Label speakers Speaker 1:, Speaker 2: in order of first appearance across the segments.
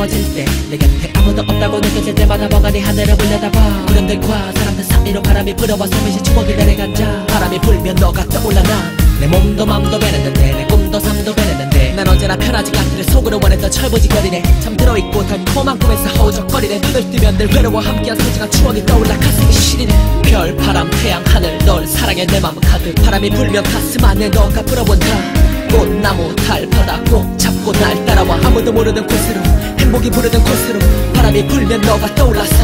Speaker 1: 외로워질 때 내 곁에 아무도 없다고 느껴질 때마다 멍하니 하늘을 올려다봐. 구름들과 사람들 사이로 바람이 불어와 숨쉬 추억이 내려간다 바람이 불면 너가 떠올라 난내 몸도 맘도 베렸는데 내 꿈도 삶도 베렸는데. 난 언제나 편하지 않기를 속으로 원했던 철부지거리네. 잠들어 있고 달콤한 꿈에서 허우적거리네. 눈을 뜨면 늘 외로워 함께한 소중한 추억이 떠올라 가슴이 시리네. 별 바람 태양 하늘 널 사랑해 내맘 가득. 바람이 불면 가슴 안에 너가 불어본다. 꽃나무 달 바다 꼭 잡고 날 따라와. 아무도 모르는 곳으로 행복이 부르는 곳으로 바람이 불면 너가 떠올라서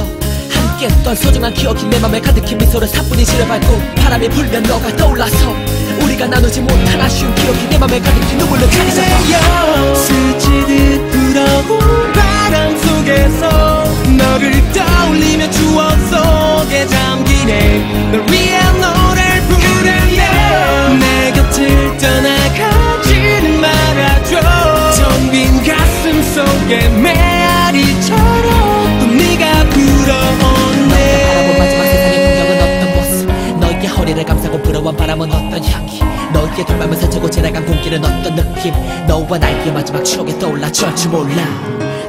Speaker 1: 함께 했던 소중한 기억이 내 맘에 가득히 미소를 사뿐히 지려밟고 바람이 불면 너가 떠올라서 우리가 나누지 못한 아쉬운 기억이 내 맘에 가득히 눈물로 자리 잡아
Speaker 2: 속에 메아리처럼 또 네가 불어오네
Speaker 1: 어떤 모습? 너에게 허리를 감싸고 불어온 바람은 어떤 향기? 너에게 돌밤을 스치고 지나간 공기는 어떤 느낌? 너와 나의 마지막 추억이 떠올라 저줄 몰라.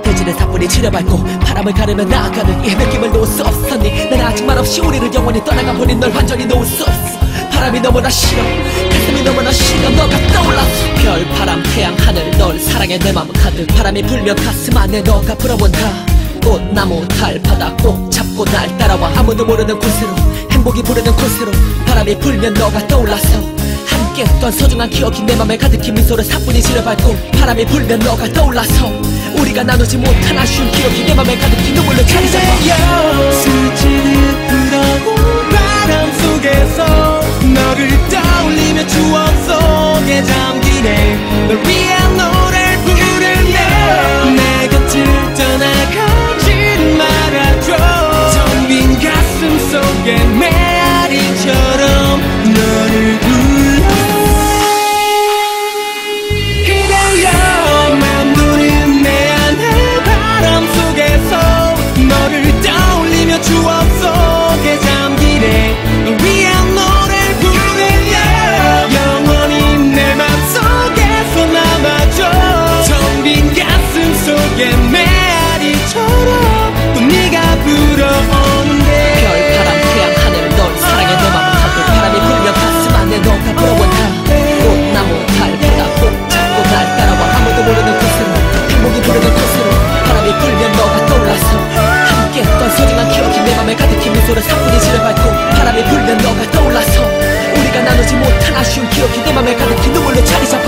Speaker 1: 대지를 사뿐히 치려밟고 바람을 가르며 나아가는 이 느낌을 놓을 수 없었니? 난 아직 말없이 우리를 영원히 떠나가 버린 널 완전히 놓을 수 없어 바람이 너무나 싫어. 가슴이 너무나 싫어. 너가 떠올랐어. 별 바람 태양 하늘 널 사랑해. 내 맘 가득. 바람이 불면 가슴 안에 너가 불어본다. 꽃 나무 달 바다 꼭 잡고 날 따라와. 아무도 모르는 곳으로 행복이 부르는 곳으로 바람이 불면 너가 떠올라서 함께 했던 소중한 기억이 내 맘에 가득히 미소를 사뿐히 지려밟고 바람이 불면 너가 떠올라서 우리가 나누지 못한 아쉬운 기억이 내 맘에 가득히 눈물로 자리 잡아
Speaker 2: 잠기네 너의 메아리처럼 또 네가 불어오는데.
Speaker 1: 별, 바람, 태양, 하늘 널 사랑해 너만 못하고 바람이 불면 가슴 안에 너가 불어온다. 꽃나무 달보다 꼭 잡고 날 따라와. 아무도 모르는 곳으로 행복이 부르는 곳으로 바람이 불면 너가 떠올라서 함께 했던 소중한 기억이 내 맘에 가득히 미소를 사뿐히 지려밟고 바람이 불면 너가 떠올라서 우리가 나누지 못한 아쉬운 기억이 내 맘에 가득히 눈물로 자리 잡아